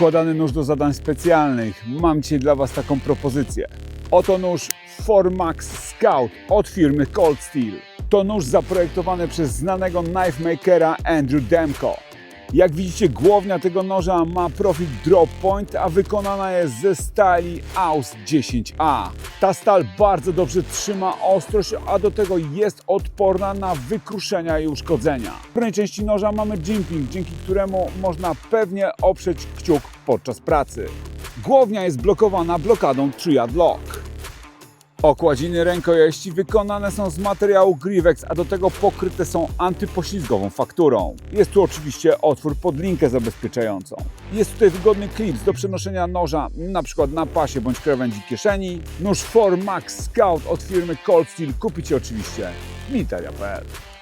Składany nóż do zadań specjalnych. Mam dzisiaj dla Was taką propozycję. Oto nóż Formax Scout od firmy Cold Steel. To nóż zaprojektowany przez znanego knife makera Andrew Demko. Jak widzicie, głownia tego noża ma profil drop point, a wykonana jest ze stali AUS 10A. Ta stal bardzo dobrze trzyma ostrość, a do tego jest odporna na wykruszenia i uszkodzenia. W górnej części noża mamy jimping, dzięki któremu można pewnie oprzeć kciuk podczas pracy. Głownia jest blokowana blokadą Triad Lock. Okładziny rękojeści wykonane są z materiału Grivex, a do tego pokryte są antypoślizgową fakturą. Jest tu oczywiście otwór pod linkę zabezpieczającą. Jest tutaj wygodny klips do przenoszenia noża na przykład na pasie bądź krawędzi kieszeni. Nóż Formax Scout od firmy Cold Steel kupicie oczywiście w.